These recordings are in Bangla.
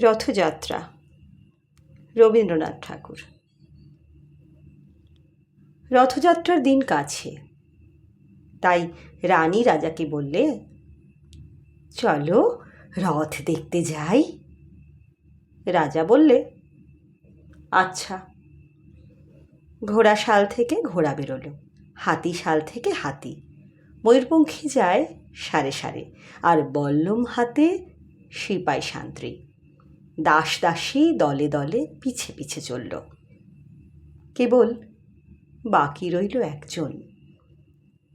রথযাত্রা। রবীন্দ্রনাথ ঠাকুর। রথযাত্রার দিন কাছে। তাই রানী রাজাকে বললে, চলো রথ দেখতে যাই। রাজা বললে আচ্ছা। ঘোড়া শাল থেকে ঘোড়া বেরোলো। হাতি শাল থেকে হাতি। ময়ূরপঙ্খী যায় সারে সারে। আর বল্লম হাতে সিপাই শান্ত্রী দাস দাসী দলে দলে পিছে পিছে চলল। কেবল বাকি রইল একজন।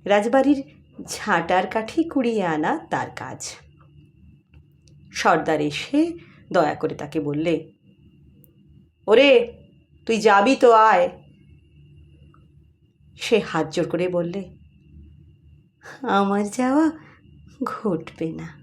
রাজবাড়ির ঝাঁটার কাঠি কুড়িয়ে আনা তার কাজ। সর্দার এসে দয়া করে তাকে বললে, ওরে, তুই যাবি তো, আয়। সে হাত জোর করে বললে, আমার যাওয়া ঘটবে না।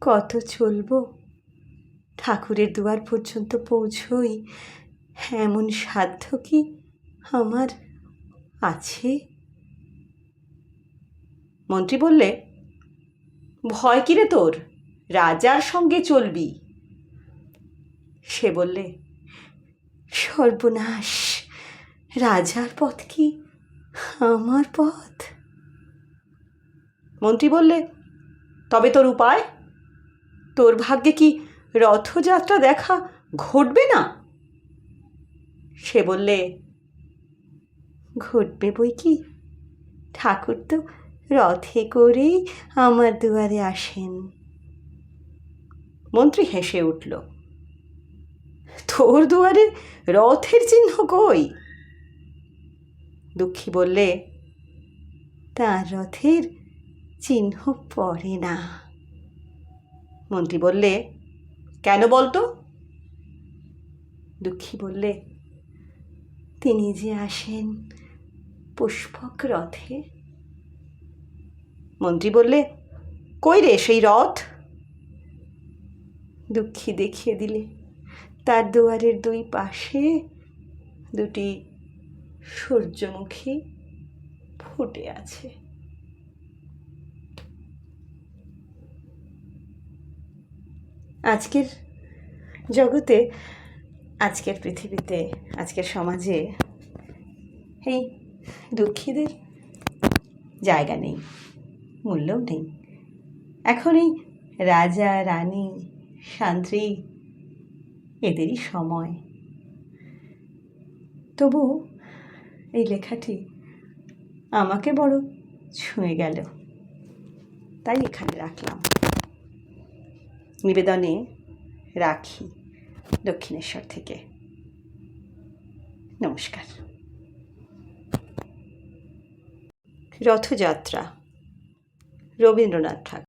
কত চলবো? ঠাকুরের দুয়ার পর্যন্ত পৌঁছই? এমন সাধ্য কি আমার আছে? মন্ত্রী বললে, ভয় কিরে তোর? রাজার সঙ্গে চলবি। সে বললে, সর্বনাশ! রাজার পথ কি আমার পথ? মন্ত্রী বললে, তবে তোর উপায়? তোর ভাগ্যে কি রথযাত্রা দেখা ঘটবে না? সে বললে, ঘটবে বই কি? ঠাকুর তো রথে করেই আমার দুয়ারে আসেন। মন্ত্রী হেসে উঠল, তোর দুয়ারে রথের চিহ্ন কই? দুঃখী বললে, তার রথের চিহ্ন পড়ে না। মন্ত্রী বললে, কেন বলতো? দুঃখী বললে, তিনি যে আসেন পুষ্পক রথে? মন্ত্রী বললে, কই রে সেই রথ? দুঃখী দেখিয়ে দিলে, তার দুয়ারের দুই পাশে দুটি সূর্যমুখী ফুটে আছে। আজকের জগতে, আজকের পৃথিবীতে, আজকের সমাজে, এই দুঃখীদের জায়গা নেই, মূল্যও নেই। এখন এই রাজা, রানী শান্তি এদেরই সময়। তবু এই লেখাটি আমাকে বড় ছুঁয়ে গেল, তাই এখানে রাখলাম। নিবেদনে রাখি দক্ষিণেশ্বর থেকে। নমস্কার। রথযাত্রা রবীন্দ্রনাথ ঠাকুর।